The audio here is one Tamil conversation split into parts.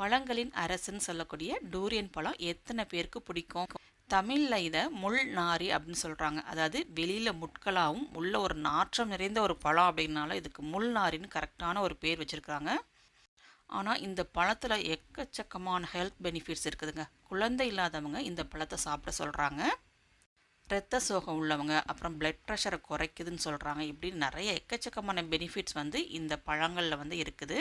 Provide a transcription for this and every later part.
பழங்களின் அரசுன்னு சொல்லக்கூடிய டூரியன் பழம் எத்தனை பேருக்கு பிடிக்கும்? தமிழில் இதை முள் நாரி அப்படின்னு சொல்கிறாங்க அதாவது வெளியில் முட்களாகவும் உள்ள ஒரு நாற்றம் நிறைந்த ஒரு பழம் அப்படின்னால இதுக்கு முள் நாரின்னு கரெக்டான ஒரு பேர் வச்சுருக்காங்க ஆனால் இந்த பழத்தில் எக்கச்சக்கமான ஹெல்த் பெனிஃபிட்ஸ் இருக்குதுங்க. குழந்தை இல்லாதவங்க இந்த பழத்தை சாப்பிட சொல்கிறாங்க இரத்த சோகம் உள்ளவங்க அப்புறம் பிளட் ப்ரெஷரை குறைக்குதுன்னு சொல்கிறாங்க இப்படி நிறைய எக்கச்சக்கமான பெனிஃபிட்ஸ் வந்து இந்த பழங்களில் வந்து இருக்குது.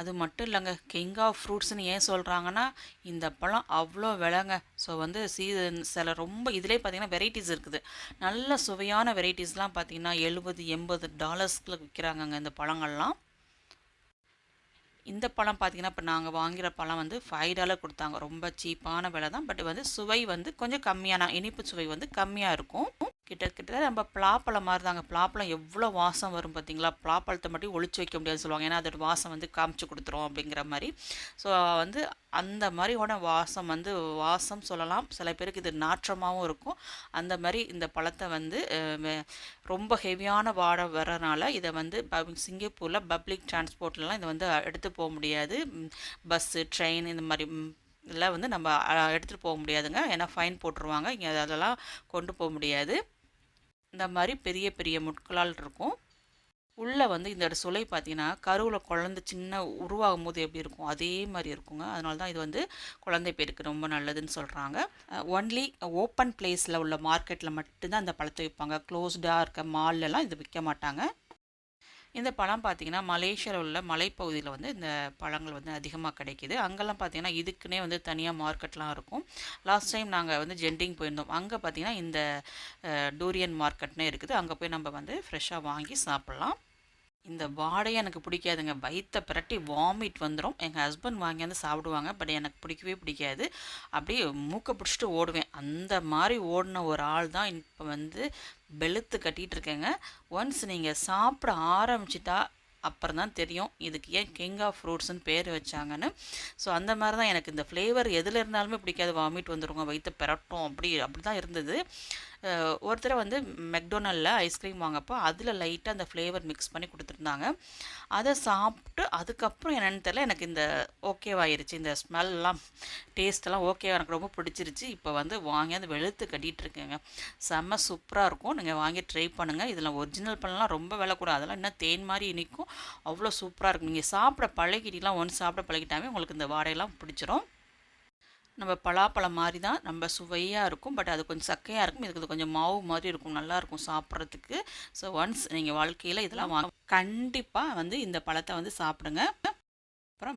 அது மட்டும் இல்லைங்க. கிங் ஆஃப் ஃப்ரூட்ஸ்னு ஏன் சொல்கிறாங்கன்னா இந்த பழம் அவ்வளோ விலைங்க. ஸோ வந்து சீசன் சில ரொம்ப இதிலே பார்த்தீங்கன்னா வெரைட்டிஸ் இருக்குது. நல்ல சுவையான வெரைட்டிஸ்லாம் பார்த்தீங்கன்னா எழுபது எண்பது டாலர்ஸ்க்குள்ள விற்கிறாங்கங்க இந்த பழங்கள்லாம். இந்த பழம் பார்த்தீங்கன்னா இப்போ நாங்கள் வாங்குகிற பழம் வந்து ஃபைவ் டாலர் கொடுத்தாங்க. ரொம்ப சீப்பான விலை தான். பட் வந்து சுவை வந்து கொஞ்சம் கம்மியான இனிப்பு சுவை வந்து கம்மியாக இருக்கும். கிட்டத்தட்ட நம்ம பலாப்பழம் மாதிரி தாங்க பலாப்பழம் எவ்வளோ வாசம் வரும் பார்த்தீங்களா? பலாப்பழத்தை மட்டும் ஒழிச்சு வைக்க முடியாதுன்னு சொல்லுவாங்க. ஏன்னா அதோட வாசம் வந்து காமிச்சு கொடுத்துரும் அப்படிங்கிற மாதிரி. ஸோ வந்து அந்த மாதிரியோட வாசம் வந்து வாசம் சொல்லலாம். சில பேருக்கு இது நாற்றமாகவும் இருக்கும். அந்த மாதிரி இந்த பழத்தை வந்து ரொம்ப ஹெவியான வாடை வரனால இதை வந்து சிங்கப்பூரில் பப்ளிக் டிரான்ஸ்போர்ட்லலாம் இதை வந்து எடுத்து போக முடியாது. பஸ்ஸு ட்ரெயின் இந்த மாதிரி இதெல்லாம் வந்து நம்ம எடுத்துகிட்டு போக முடியாதுங்க. ஏன்னா ஃபைன் போட்டுருவாங்க. இங்கே அதெல்லாம் கொண்டு போக முடியாது. இந்த மாதிரி பெரிய பெரிய முட்களால் இருக்கும். உள்ளே வந்து இந்த சுலை பார்த்தீங்கன்னா கருவில் குழந்த சின்ன உருவாகும் போது எப்படி இருக்கும்? அதே மாதிரி இருக்குங்க. அதனால தான் இது வந்து குழந்தை பேருக்கு ரொம்ப நல்லதுன்னு சொல்கிறாங்க ஒன்லி ஓப்பன் பிளேஸில் உள்ள மார்க்கெட்டில் மட்டும்தான் அந்த பழத்தை விற்பாங்க. க்ளோஸ்டாக இருக்க மால்லலாம் இது விற்க மாட்டாங்க. இந்த பழம் பார்த்தீங்கன்னா மலேசியாவில் உள்ள மலைப்பகுதியில் வந்து இந்த பழங்கள் வந்து அதிகமாக கிடைக்கிது. அங்கெல்லாம் பார்த்தீங்கன்னா இதுக்குன்னே வந்து தனியாக மார்க்கெட்லாம் இருக்கும். லாஸ்ட் டைம் நாங்கள் வந்து ஜெண்டிங் போயிருந்தோம். அங்கே பார்த்தீங்கன்னா இந்த டூரியன் மார்க்கெட்னே இருக்குது. அங்கே போய் நம்ம வந்து ஃப்ரெஷ்ஷாக வாங்கி சாப்பிட்லாம். இந்த வாடையே எனக்கு பிடிக்காதுங்க. வயிற்ற பிரட்டி வாமிட் வந்துடும் எங்கள் ஹஸ்பண்ட் வாங்கியாந்து சாப்பிடுவாங்க. பட் எனக்கு பிடிக்கவே பிடிக்காது. அப்படியே மூக்கை பிடிச்சிட்டு ஓடுவேன். அந்த மாதிரி ஓடின ஒரு ஆள் தான் இப்போ வந்து வெளுத்து கட்டிகிட்டு இருக்கேங்க. ஒன்ஸ் நீங்கள் சாப்பிட ஆரம்பிச்சிட்டா அப்புறம் தான் தெரியும். இதுக்கு ஏன் கிங் ஆஃப் ஃப்ரூட்ஸ்னு பேர் வச்சாங்கன்னு. ஸோ அந்த மாதிரி தான் எனக்கு இந்த ஃப்ளேவர் எதில் இருந்தாலுமே பிடிக்காது. வாமிட் வந்துடுங்க வயிற்று பெரட்டும். அப்படி அப்படி தான் இருந்தது. அஹ் ஒருத்தரை வந்து மெக்டொனல்டில் ஐஸ்கிரீம் வாங்கப்போ அதில் லைட்டாக அந்த ஃப்ளேவர் மிக்ஸ் பண்ணி கொடுத்துருந்தாங்க. அதை சாப்பிட்டு அதுக்கப்புறம் என்னென்னு தெரியல எனக்கு இந்த ஓகேவாயிருச்சு இந்த ஸ்மெல்லாம் டேஸ்ட்டெல்லாம் ஓகே எனக்கு ரொம்ப பிடிச்சிருச்சு. இப்போ வந்து வாங்கி அந்த வெளுத்து கட்டிகிட்ருக்கேங்க செம்ம சூப்பராக இருக்கும். நீங்கள் வாங்கி ட்ரை பண்ணுங்கள் இதில் ஒரிஜினல் பண்ணலாம் ரொம்ப விலை கூட. அதெல்லாம் இன்னும் தேன் மாதிரி இனிக்கும். அவ்வளோ சூப்பராக இருக்கும். நீங்கள் சாப்பிட பழகிட்டீங்களா ஒன்று சாப்பிட பழகிட்டாவே உங்களுக்கு இந்த வாடையெல்லாம் பிடிச்சிரும். நம்ம பலாப்பழம் மாதிரி தான் நம்ம சுவையாக இருக்கும். பட் அது கொஞ்சம் சக்கையாக இருக்கும். இதுக்கு கொஞ்சம் மாவு மாதிரி இருக்கும். நல்லாயிருக்கும் சாப்பிட்றதுக்கு. ஸோ ஒன்ஸ் நீங்கள் வாழ்க்கையில் இதெல்லாம் வாங்க கண்டிப்பாக வந்து இந்த பழத்தை வந்து சாப்பிடுங்க.